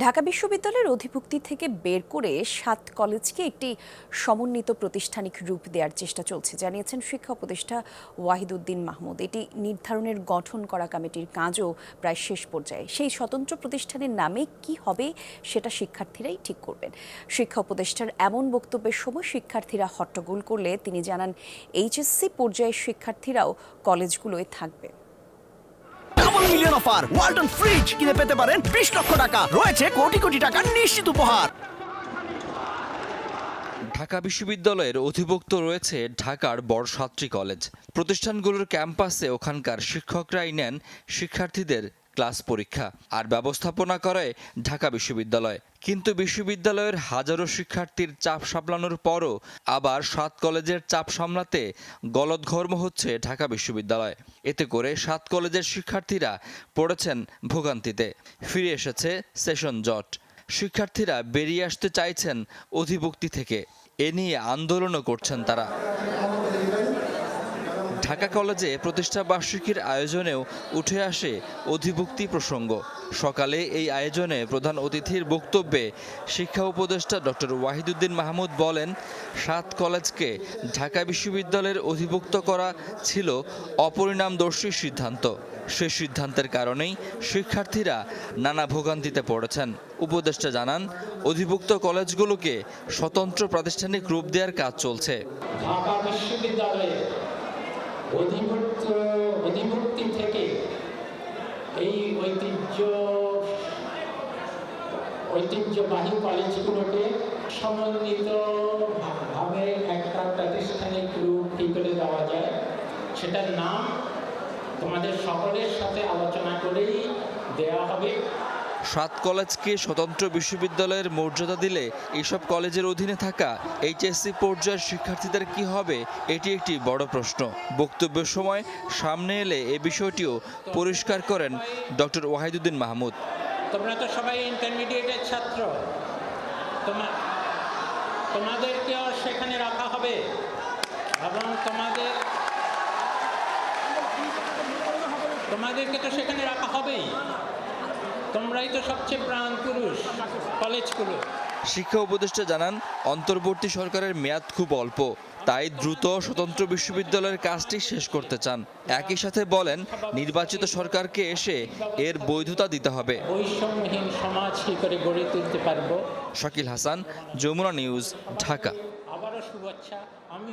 ঢাকা বিশ্ববিদ্যালয়ের অধিভুক্তি থেকে বের করে সাত কলেজকে একটি সমন্বিত প্রতিষ্ঠানিক রূপ দেওয়ার চেষ্টা চলছে, জানিয়েছেন শিক্ষা উপদেষ্টা ওয়াহিদুদ্দিন মাহমুদ। এটি নির্ধারণের গঠন করা কমিটির কাজও প্রায় শেষ পর্যায়ে। সেই স্বতন্ত্র প্রতিষ্ঠানের নামে কি হবে সেটা শিক্ষার্থীরাই ঠিক করবেন। শিক্ষা উপদেষ্টার এমন বক্তব্যের সময় শিক্ষার্থীরা হট্টগোল করলে তিনি জানান, এইচএসসি পর্যায়ের শিক্ষার্থীরাও কলেজগুলোয় থাকবে। ডাবল অফার ওয়ালটন ফ্রিজ কিনে পেতে পারেন বিশ লক্ষ টাকা। রয়েছে কোটি কোটি টাকার নিশ্চিত উপহার। ঢাকা বিশ্ববিদ্যালয়ের অধিভুক্ত রয়েছে ঢাকার বড় সাতটি কলেজ। প্রতিষ্ঠানগুলোর ক্যাম্পাসে ওখানকার শিক্ষকরাই নেন শিক্ষার্থীদের ক্লাস পরীক্ষা আর ব্যবস্থাপনা করে ঢাকা বিশ্ববিদ্যালয়। কিন্তু বিশ্ববিদ্যালয়ের হাজারো শিক্ষার্থীর চাপ সামলানোর পরও আবার সাত কলেজের চাপ সামলাতে গলদঘর্ম হচ্ছে ঢাকা বিশ্ববিদ্যালয়। এতে করে সাত কলেজের শিক্ষার্থীরা পড়েছেন ভোগান্তিতে। ফিরে এসেছে সেশন জট। শিক্ষার্থীরা বেরিয়ে আসতে চাইছেন অধিভুক্তি থেকে। এ নিয়ে আন্দোলনও করছেন তারা। ঢাকা কলেজে প্রতিষ্ঠা বার্ষিকীর আয়োজনেও উঠে আসে অধিভুক্তি প্রসঙ্গ। সকালে এই আয়োজনে প্রধান অতিথির বক্তব্যে শিক্ষা উপদেষ্টা ডক্টর ওয়াহিদুদ্দিন মাহমুদ বলেন, সাত কলেজকে ঢাকা বিশ্ববিদ্যালয়ের অধিভুক্ত করা ছিল অপরিণামদর্শী সিদ্ধান্ত। সে সিদ্ধান্তের কারণেই শিক্ষার্থীরা নানা ভোগান্তিতে পড়েছেন। উপদেষ্টা জানান, অধিভুক্ত কলেজগুলোকে স্বতন্ত্র প্রাতিষ্ঠানিক রূপ দেওয়ার কাজ চলছে। ঢাকা বিশ্ববিদ্যালয়ে অধিভুক্ত, অধিভুক্তি থেকে এই ঐতিহ্য, ঐতিহ্যবাহী কলেজগুলোকে সমন্বিতভাবে একটা প্রাতিষ্ঠানিক রূপ কী করে দেওয়া যায়, সেটার নাম তোমাদের সকলের সাথে আলোচনা করেই দেওয়া সাত কলেজকে স্বতন্ত্র বিশ্ববিদ্যালয়ের মর্যাদা দিলে এইসব কলেজের অধীনে থাকা এইচএসসি পর্যায়ের শিক্ষার্থীদের কি হবে, এটি একটি বড় প্রশ্ন। বক্তব্যের সময় সামনে এলে এ বিষয়টিও পরিষ্কার করেন ডক্টর ওয়াহিদুদ্দিন মাহমুদ। তোমরা তো সবাই ইন্টারমিডিয়েটের ছাত্র। তোমাদেরকেও সেখানে রাখা হবে এবং তোমাদের তোমাদেরকে তো সেখানে রাখা হবেই। তোমরাই তো সবচেয়ে প্রাণ পুরুষ কলেজগুলো শিক্ষা উপদেষ্টা জানান অন্তর্বর্তী সরকারের মেয়াদ খুব অল্প তাই দ্রুত স্বতন্ত্র বিশ্ববিদ্যালয়ের কাজটি শেষ করতে চান। একই সাথে বলেন নির্বাচিত সরকারকে এসে এর বৈধতা দিতে হবে। বৈষম্যহীন সমাজ কী করে গড়ে তুলতে পারব? শাকিল হাসান যমুনা নিউজ ঢাকা। আবারও শুভেচ্ছা আমি